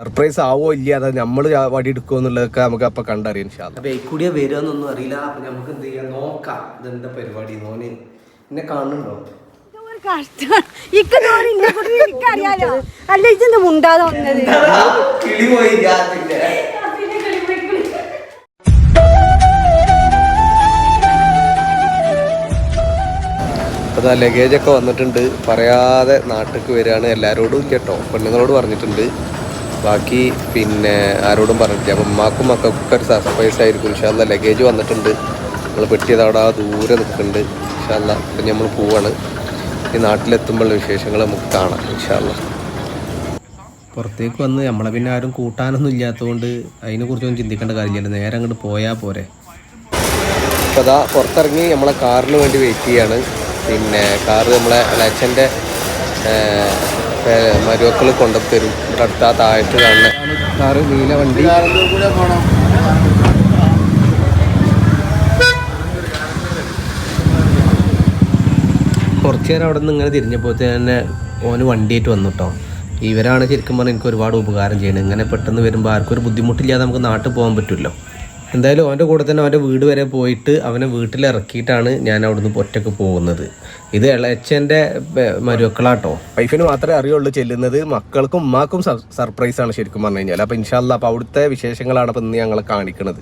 Surprise ആവോ ഇല്ല അത് നമ്മൾ വടി എടുക്കുമോ എന്നുള്ളതൊക്കെ നമുക്ക് അപ്പൊ കണ്ടറിയാം. അപ്പൊ കൂടിയ വരുമെന്നൊന്നും അറിയില്ല. അപ്പൊ നമുക്ക് എന്ത് ചെയ്യാം? നോക്കാം. ഇതെന്താ പരിപാടി? നോന് എന്നെ കാണുന്നുണ്ടോ? കുറിച്ച് അല്ല ഇതെന്ത് മുണ്ടാതെ വന്നത്? കിളി പോയി രാത്രിന്റെ അപ്പൊ ലഗേജ് ഒക്കെ വന്നിട്ടുണ്ട്. പറയാതെ നാട്ടിലേക്ക് വരികയാണ്. എല്ലാവരോടും കേട്ടോ. പെണ്ണുങ്ങളോട് പറഞ്ഞിട്ടുണ്ട്. ബാക്കി പിന്നെ ആരോടും പറഞ്ഞിട്ടില്ല. അപ്പം ഉമ്മാക്കും മക്കൾക്കൊക്കെ ഒരു സർപ്രൈസ് ആയിരിക്കും. ഇൻഷാല്ല ലഗേജ് വന്നിട്ടുണ്ട്. നമ്മൾ പെട്ടിയത് അവിടെ ആ ദൂരെ നിൽക്കുന്നുണ്ട്. ഇൻഷാല്ല അപ്പം നമ്മൾ പോവാണ്. ഈ നാട്ടിലെത്തുമ്പോഴുള്ള വിശേഷങ്ങൾ നമുക്ക് കാണാം. ഇൻഷാല്ല പുറത്തേക്ക് വന്ന് നമ്മളെ പിന്നെ ആരും കൂട്ടാനൊന്നും ഇല്ലാത്തതുകൊണ്ട് അതിനെക്കുറിച്ചൊന്നും ചിന്തിക്കേണ്ട കാര്യമില്ല. നേരെ അങ്ങോട്ട് പോയാൽ പോരെ. അപ്പോൾ അതാ പുറത്തിറങ്ങി നമ്മളെ കാറിന് വേണ്ടി വെയിറ്റ് ചെയ്യാണ്. പിന്നെ കാറ് നമ്മളെ അച്ഛന്റെ മരുമക്കൾ കൊണ്ടുത്തരും. ഇവിടെ അടുത്ത താഴത്ത് കാണുന്ന കാറ് നീല വണ്ടി. കുറച്ചു നേരം അവിടെ നിന്ന് ഇങ്ങനെ തിരിഞ്ഞപ്പോൾ തന്നെ ഓന് വണ്ടിയായിട്ട് വന്നു കേട്ടോ ഇവരാണ് ശരിക്കും പറഞ്ഞാൽ എനിക്ക് ഒരുപാട് ഉപകാരം ചെയ്യണം ഇങ്ങനെ പെട്ടെന്ന് വരുമ്പോൾ ആർക്കും ഒരു ബുദ്ധിമുട്ടില്ലാതെ നമുക്ക് നാട്ടിൽ പോകാൻ പറ്റുമല്ലോ എന്തായാലും അവന്റെ കൂടെ തന്നെ അവന്റെ വീട് വരെ പോയിട്ട് അവനെ വീട്ടിൽ ഇറക്കിയിട്ടാണ് ഞാൻ അവിടുന്ന് ഒറ്റയ്ക്ക് പോകുന്നത്. ഇത് ഇളയച്ചന്റെ മരുമക്കളാട്ടോ. വൈഫിന് മാത്രമേ അറിയുള്ളൂ ചെല്ലുന്നത്. മക്കൾക്കും ഉമ്മാക്കും സർപ്രൈസാണ് ശരിക്കും പറഞ്ഞു കഴിഞ്ഞാൽ അപ്പോൾ ഇൻഷാല്ല അപ്പോൾ അവിടുത്തെ വിശേഷങ്ങളാണ് അപ്പോൾ ഇന്ന് ഞങ്ങളെ കാണിക്കുന്നത്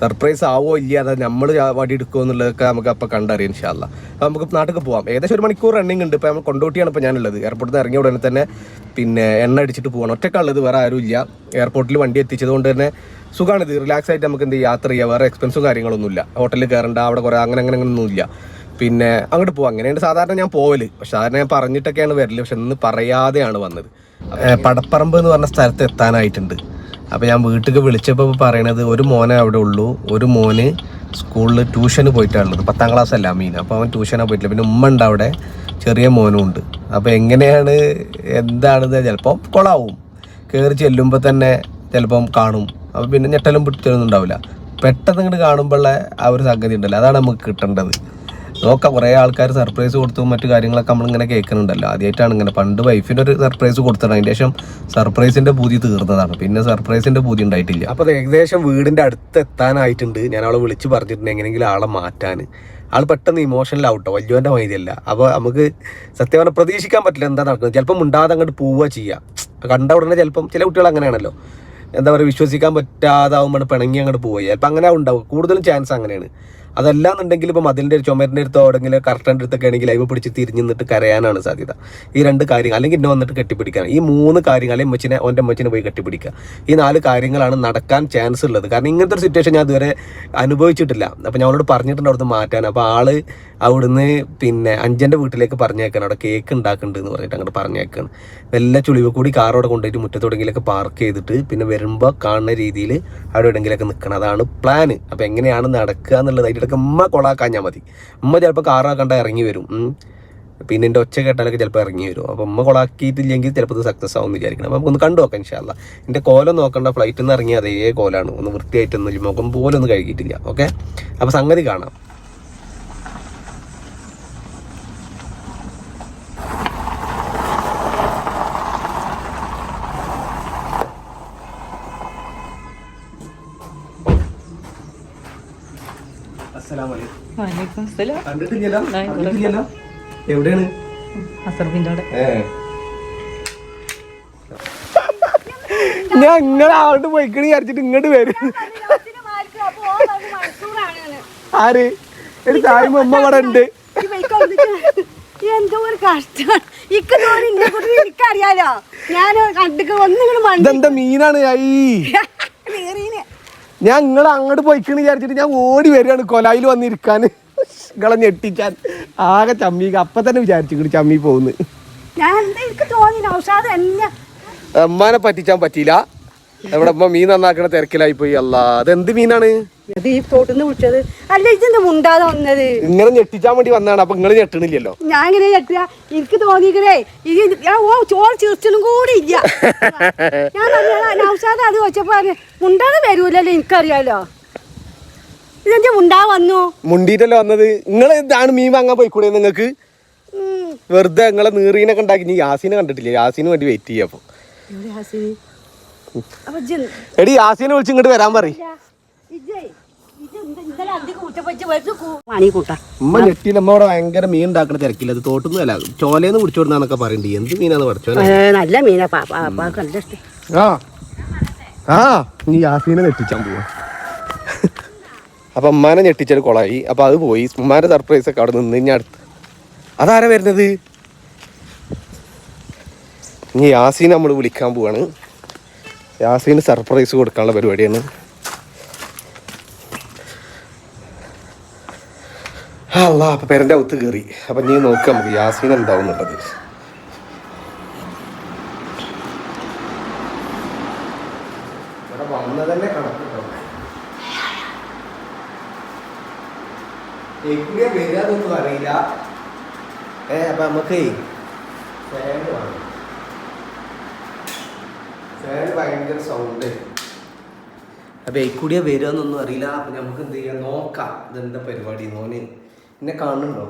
സർപ്രൈസ് ആവോ ഇല്ല അത് നമ്മൾ വടി എടുക്കുമോ എന്നുള്ളതൊക്കെ നമുക്ക് അപ്പോൾ കണ്ടറിയാം ഇൻഷാല്ല അപ്പോൾ നമുക്ക് നാട്ടിൽ പോകാം ഏകദേശം ഒരു മണിക്കൂർ റണ്ണിങ് ഉണ്ട്. ഇപ്പോൾ നമ്മൾ കൊണ്ടോട്ടിയാണ് ഇപ്പോൾ ഞാനുള്ളത്. എയർപോർട്ടിൽ നിന്ന് ഇറങ്ങിയ ഉടനെ തന്നെ പിന്നെ എണ്ണ അടിച്ചിട്ട് പോകണം ഒറ്റക്കാളുള്ളത് വേറെ ആരും ഇല്ല. എയർപോർട്ടിൽ വണ്ടി എത്തിച്ചത് കൊണ്ട് തന്നെ സുഖമാണിത് റിലാക്സ് ആയിട്ട് നമുക്ക് എന്ത് യാത്ര ചെയ്യാം. വേറെ എക്സ്പെൻസും കാര്യങ്ങളൊന്നുമില്ല ഹോട്ടലിൽ കയറണ്ട അവിടെ കുറേ അങ്ങനെ അങ്ങനെ ഒന്നുമില്ല പിന്നെ അങ്ങോട്ട് പോകാം അങ്ങനെയാണ് സാധാരണ ഞാൻ പോവൽ. പക്ഷെ സാധാരണ ഞാൻ പറഞ്ഞിട്ടൊക്കെയാണ് വരൽ. പക്ഷെ ഇന്ന് പറയാതെയാണ് വന്നത്. പടപ്പറമ്പ് എന്ന് പറഞ്ഞ സ്ഥലത്ത് എത്താനായിട്ടുണ്ട്. അപ്പോൾ ഞാൻ വീട്ടിലേക്ക് വിളിച്ചപ്പോൾ പറയണത് ഒരു മോനെ അവിടെ ഉള്ളൂ. ഒരു മോന് സ്കൂളിൽ ട്യൂഷന് പോയിട്ടാണുള്ളത് പത്താം ക്ലാസ് അല്ല മീൻ അപ്പോൾ അവൻ ട്യൂഷനാണ് പോയിട്ടില്ല. പിന്നെ ഉമ്മ ഉണ്ട് അവിടെ. ചെറിയ മോനും ഉണ്ട്. അപ്പോൾ എങ്ങനെയാണ് എന്താണെന്ന് ചിലപ്പോൾ കൊളാവും. കയറി ചെല്ലുമ്പോൾ തന്നെ ചിലപ്പം കാണും. അപ്പോൾ പിന്നെ ഞെട്ടലും പിടിച്ചൊന്നും ഉണ്ടാവില്ല. പെട്ടെന്ന് ഇങ്ങോട്ട് കാണുമ്പോഴുള്ള ആ ഒരു സംഗതി ഉണ്ടല്ലോ. അതാണ് നമുക്ക് കിട്ടേണ്ടത്. നോക്കാം കുറേ ആൾക്കാർ സർപ്രൈസ് കൊടുത്തു. മറ്റു കാര്യങ്ങളൊക്കെ നമ്മളിങ്ങനെ കേൾക്കുന്നുണ്ടല്ലോ. ആദ്യമായിട്ടാണ് ഇങ്ങനെ. പണ്ട് വൈഫിന്റെ ഒരു സർപ്രൈസ് കൊടുത്തത് അതിന്റെ ശേഷം സർപ്രൈസിന്റെ പൂതി തീർന്നതാണ്. പിന്നെ സർപ്രൈസിന്റെ പൂതി ഉണ്ടായിട്ടില്ല. അപ്പോൾ ഏകദേശം വീടിന്റെ അടുത്ത് എത്താനായിട്ടുണ്ട്. ഞാൻ അവളെ വിളിച്ച് പറഞ്ഞിട്ടുണ്ട് എങ്ങനെയെങ്കിലും ആളെ മാറ്റാൻ. ആൾ പെട്ടെന്ന് ഇമോഷണൽ ആവട്ടോ. വലിയവന്റെ മൈതിയല്ല അപ്പോൾ നമുക്ക് സത്യം പറഞ്ഞാൽ പ്രതീക്ഷിക്കാൻ പറ്റില്ല എന്താ നടക്കുന്നത്. ചിലപ്പോൾ മുണ്ടാതെ അങ്ങോട്ട് പോവുക ചെയ്യുക കണ്ട ഉടനെ ചിലപ്പം ചില കുട്ടികൾ അങ്ങനെയാണല്ലോ. എന്താ പറയുക വിശ്വസിക്കാൻ പറ്റാതാവുമ്പോൾ പിണങ്ങി അങ്ങോട്ട് പോവുക. ചിലപ്പോൾ അങ്ങനെ ഉണ്ടാവും. കൂടുതലും ചാൻസ് അങ്ങനെയാണ്. അതല്ലാന്നുണ്ടെങ്കിൽ ഇപ്പം അതിന്റെ ചുമരിന്റെ അടുത്തോ എവിടെയെങ്കിലും കർട്ടന്റെ അടുത്തൊക്കെ ആണെങ്കിൽ ലൈവ് പിടിച്ച് തിരിഞ്ഞ് നിന്നിട്ട് കരയാനാണ് സാധ്യത. ഈ രണ്ട് കാര്യങ്ങൾ അല്ലെങ്കിൽ എന്നെ വന്നിട്ട് കെട്ടിപ്പിടിക്കാൻ. ഈ മൂന്ന് കാര്യങ്ങൾ അല്ലെങ്കിൽ മച്ചിനെ ഓന്റെ മച്ചിനെ പോയി കെട്ടിപ്പിടിക്കുക. ഈ നാല് കാര്യങ്ങളാണ് നടക്കാൻ ചാൻസ് ഉള്ളത്. കാരണം ഇങ്ങനത്തെ ഒരു സിറ്റുവേഷൻ ഞാൻ ഇതുവരെ അനുഭവിച്ചിട്ടില്ല. അപ്പോൾ ഞാൻ അവളോട് പറഞ്ഞിട്ടുണ്ട് അവിടുന്ന് മാറ്റാൻ. അപ്പോൾ ആൾ അവിടുന്ന് പിന്നെ അഞ്ചന്റെ വീട്ടിലേക്ക് പറഞ്ഞേക്കാണ്. അവിടെ കേക്ക് ഉണ്ടാക്കുന്നുണ്ട് എന്ന് പറഞ്ഞിട്ട് അങ്ങോട്ട് പറഞ്ഞേക്കാണ്. വല്ല ചുളിവ് കൂടി കാർ അവിടെ കൊണ്ടുപോയിട്ട് മുറ്റത്തോടെങ്കിലൊക്കെ പാർക്ക് ചെയ്തിട്ട് പിന്നെ വരുമ്പോൾ കാണുന്ന രീതിയിൽ അവിടെ എവിടെയെങ്കിലൊക്കെ നിൽക്കണം അതാണ് പ്ലാന് അപ്പോൾ എങ്ങനെയാണ് നടക്കുക എന്നുള്ളത് അതിന്റെ ഇടയ്ക്ക് ഉമ്മ കൊളാക്കാഞ്ഞാൽ മതി. ഉമ്മ ചിലപ്പോൾ കാറാക്കണ്ട ഇറങ്ങി വരും. പിന്നെ എന്റെ ഒച്ച കേട്ടാലൊക്കെ ചിലപ്പോൾ ഇറങ്ങി വരും. അപ്പോൾ ഉമ്മ കൊളാക്കിയിട്ടില്ലെങ്കിൽ ചിലപ്പോൾ ഇത് സക്സസ് ആവും എന്ന് വിചാരിക്കണം. അപ്പോൾ നമുക്കൊന്ന് കണ്ടു നോക്കാം ഇൻഷാല്ല എന്റെ കോലം നോക്കണ്ട. ഫ്ലൈറ്റിൽ നിന്ന് ഇറങ്ങിയ അതേ കോലാണ്. ഒന്ന് വൃത്തിയായിട്ടൊന്നും മുഖം പോലൊന്നും കഴുകിയിട്ടില്ല. ഓക്കെ അപ്പോൾ സംഗതി കാണാം. എവിടെയാണ്? ഞാൻ ഇങ്ങനെ അങ്ങോട്ട് പോയിക്കണി വിചാരിച്ചിട്ട് ഇങ്ങോട്ട് വരും. ആര്? ഒരു തായ്മ അമ്മ അവിടെ ഉണ്ട്. എന്തോ ഒരു കഷ്ടം ഇക്കറിയാലോ ഞാൻ കണ്ടിക്ക് ഒന്നും മണ്ടി. ഇതെന്താ മീനാണ് കേറീന് ഞാൻ നിങ്ങൾ അങ്ങോട്ട് പോയിക്കണെന്ന് വിചാരിച്ചിട്ട് ഞാൻ ഓടി വരികയാണ് കൊലായിൽ വന്നിരിക്കാൻ. നിങ്ങളെ ഞെട്ടിക്കാൻ. ആകെ ചമ്മി അപ്പൊ തന്നെ വിചാരിച്ചിട്ട് ചമ്മി പോകുന്നു അമ്മാനെ പറ്റിച്ചാൻ പറ്റിയില്ല. നമ്മുടെ അമ്മ മീൻ നന്നാക്കണ തിരക്കിലായി പോയി അല്ല എന്ത് മീനാണ്? ഇത് ഈ തോട്ടിന്ന് വിളിച്ചത്. അല്ല ഇതെന്താ മുണ്ടാതെ വന്നത്? ഇങ്ങനെ ഞെട്ടിച്ചാൻ വേണ്ടി വന്നതാണ്. അപ്പൊ നിങ്ങൾ ഞെട്ടണില്ലല്ലോ. ഞാൻ ഇങ്ങനെ ഞെട്ടുക എനിക്ക് തോന്നിക്കണേ ഇത് ഞാൻ ഓ ചോറ് ചിരിച്ചനും കൂടി ഇല്ല. ഞാൻ നൗഷാദ് അത് വെച്ചപ്പോ മുണ്ടാതെ വരൂലല്ലോ എനിക്കറിയാലോ. ഇതെന്താ മുണ്ടാ വന്നു? മുണ്ടിട്ടല്ലോ വന്നത്. നിങ്ങൾ ഇതാണ് മീൻ വാങ്ങാൻ പോയിക്കൂടെ നിങ്ങൾക്ക്? വെറുതെ നിങ്ങളെ നീറീനൊക്കെ ഉണ്ടാക്കി. നീ യാസീനെ കണ്ടിട്ടില്ല. യാസീന് വേണ്ടി വെയിറ്റ് ചെയ്യാം അപ്പൊ. എടി യാസീനെ വിളിച്ച് ഇങ്ങോട്ട് വരാൻ പറ ഉമ്മ നെട്ടി നമ്മവിടെ ഭയങ്കര മീൻ ഉണ്ടാക്കുന്ന തിരക്കില്ല അത് തോട്ടുന്നു അല്ല ചോലേന്ന് പിടിച്ചോടുന്നൊക്കെ പറയണ്ടി. എന്ത് മീനാന്ന് പഠിച്ചോ നല്ല മീനാ. ആ ആ നീ യാസീനെ ഞെട്ടിച്ചാൻ പോവാ. അപ്പൊ ഉമ്മാനെ ഞെട്ടിച്ചൊരു കൊളായി. അപ്പൊ അത് പോയി. ഉമ്മാന്റെ സർപ്രൈസ് ഒക്കെ അവിടെ നിന്ന് ഇനി അടുത്ത്. അതാരാ വരുന്നത്? ഇനി യാസീനെ നമ്മൾ വിളിക്കാൻ പോവാണ്. യാസീന് സർപ്രൈസ് കൊടുക്കാനുള്ള പരിപാടിയാണ്. അല്ല അപ്പൊ പേരന്റെ അകത്ത് കയറി അപ്പൊ നീ നോക്കാം നമുക്ക് യാസീൻ എന്താവുന്നുള്ളത്. ഇവിടെ വന്നതന്നെ വരാതൊന്നും അറിയില്ല. അപ്പൊ നമുക്കേ അപ്പൊ അറിയില്ല. അപ്പൊ നമുക്ക് എന്ത് ചെയ്യാം? നോക്കാം. ഇതെന്താ പരിപാടി? മോന്. എന്നെ കാണുന്നുണ്ടോ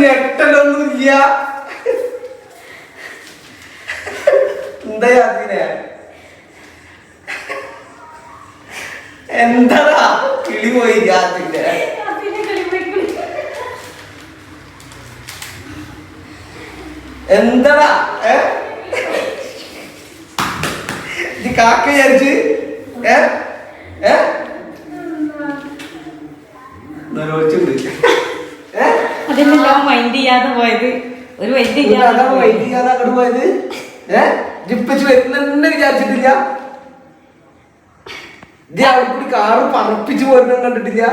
ഞെട്ടലൊന്നും ഇല്ല എന്താ അതിനെ? എന്താടാ? കിളി പോയി അതിന്റെ എന്താടാ? ഏ? കാക്ക വിചാരിച്ച്. ഏ? ഏ? നിറവച്ചുണ്ട് ഏ അതിനെല്ലാം മൈൻഡ് ചെയ്യാതെ പോയത്. ഒരു മൈൻഡ് ചെയ്യാതെ അങ്ങോട്ട് പോയത്. ഏ? ജിപ്പച്ച് വരുന്നെ വിചാരിച്ചിട്ടില്ല. കൂടി കാറ് പറപ്പിച്ച് പോരുന്ന കണ്ടിട്ടില്ല.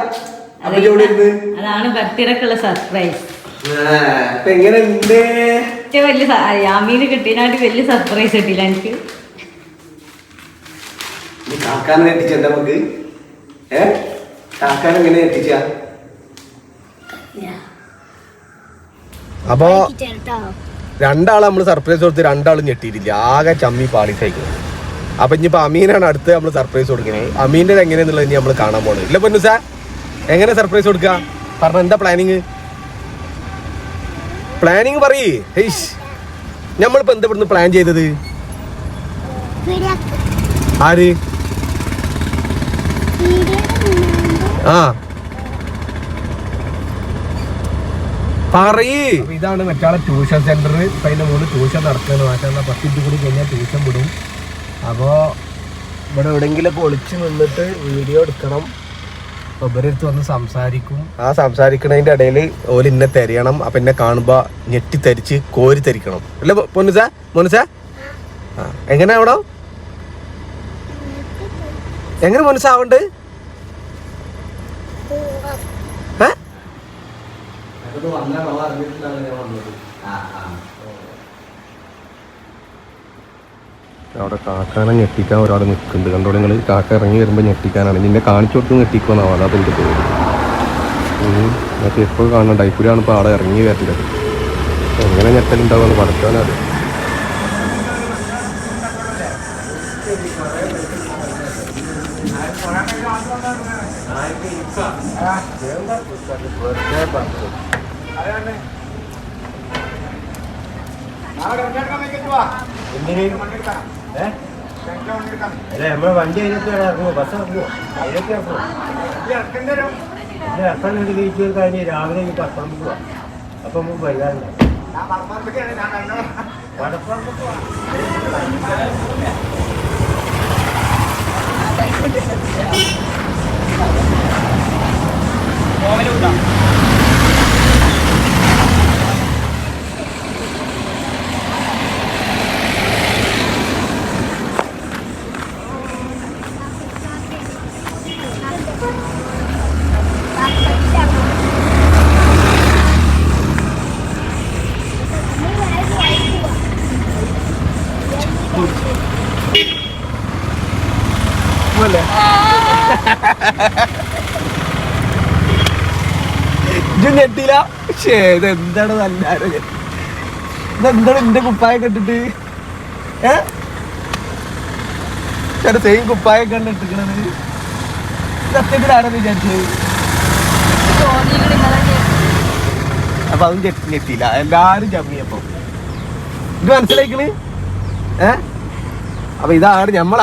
അതാണ് ബർത്ത്ഡേക്കുള്ള സർപ്രൈസ് ആ, ഇപ്പൊ എങ്ങനെ വലിയ യാമീന് കിട്ടിയതിനായിട്ട് വലിയ സർപ്രൈസ് കിട്ടിയില്ല എനിക്ക്. കാക്കാനെ എത്തിച്ച നമുക്ക്? ഏ? എങ്ങനെ എത്തിച്ച അപ്പോ രണ്ടാളെ നമ്മൾ സർപ്രൈസ് കൊടുത്ത് രണ്ടാളും ഞെട്ടിയിട്ടില്ല. ആകെ ചമ്മി പാളി സൈക്കിൾ അപ്പൊ ഇനിയിപ്പോ അമീനാണ് അടുത്ത് നമ്മൾ സർപ്രൈസ് കൊടുക്കണേ. അമീന്റെ എങ്ങനെയാന്നുള്ളത് ഇനി നമ്മൾ കാണാൻ പോണത് ഇല്ല പൊന്നു സാർ എങ്ങനെ സർപ്രൈസ് കൊടുക്ക? പറഞ്ഞ എന്താ പ്ലാനിങ് പ്ലാനിങ് പറയേ. ഹെയ്ഷ് നമ്മളിപ്പോ എന്താ ഇവിടുന്ന് പ്ലാൻ ചെയ്തത്? ആര്? ആ. പറയ്. ഇതാണ് മറ്റാളെ ട്യൂഷൻ സെന്റർ ഇപ്പൊ അതിന്റെ മുകളിൽ ട്യൂഷൻ നടക്കുന്നത് മാറ്റാ പത്തിട്ട് കൂടി കഴിഞ്ഞാൽ ട്യൂഷൻ വിടും. അപ്പോ ഇവിടെ എവിടെങ്കിലൊക്കെ ഒളിച്ചു നിന്നിട്ട് വീഡിയോ എടുക്കണം. ഇവരെടുത്ത് വന്ന് സംസാരിക്കും. ആ സംസാരിക്കണതിന്റെ ഇടയിൽ ഓൽ ഇന്നെ തെരയണം. അപ്പൊ എന്നെ കാണുമ്പോ ഞെട്ടി തരിച്ച് കോരി തരിക്കണം. അല്ല പൊന്നുസ? മോനുസ എങ്ങനെ അവിടെ? എങ്ങനെ മനസ്സാവണ്ട് ഏ അവിടെ കാക്കാനെ ഞെട്ടിക്കാൻ ഒരാൾ നിൽക്കുന്നുണ്ട്. കണ്ടോ നിങ്ങൾ കാക്ക ഇറങ്ങി വരുമ്പോൾ ഞെട്ടിക്കാനാണ്. നിന്നെ കാണിച്ചു കൊടുത്ത് ഞെട്ടിക്കുമെന്നാവും അതാ എനിക്ക് പേര് മറ്റേ എപ്പോഴും കാണണം. ഐപ്പുരാണ് ഇപ്പോൾ ആളെ ഇറങ്ങി വരുന്നത് എങ്ങനെ ഞെട്ടലുണ്ടാവുമെന്ന് പഠിക്കാനാണ് അല്ല നമ്മളെ വണ്ടി അതിനകത്ത് ഇറങ്ങുമോ ബസ് ഇറക്കുമോ അതിനൊക്കെ ഇറങ്ങുമോ ഇത് ഇറക്കാൻ വേണ്ടി വീട്ടിൽ കഴിഞ്ഞ് രാവിലെ എനിക്ക് അപ്പുറം പോവാ. അപ്പം നമുക്ക് വൈകാറില്ല വടപ്പുറം പക്ഷേ എന്റെ കുപ്പായം കണ്ടിട്ട്? ഏ? ചേട്ടാ സെയിം കുപ്പായം സത്യത്തിലാണെന്ന് വിചാരിച്ചത്? അപ്പൊ അതും ഞെട്ടിയില്ല. എല്ലാരും ചമ്മിയപ്പോ ഇത് മനസ്സിലായിക്കണ്? ഏ? അപ്പൊ ഇതാണ് നമ്മൾ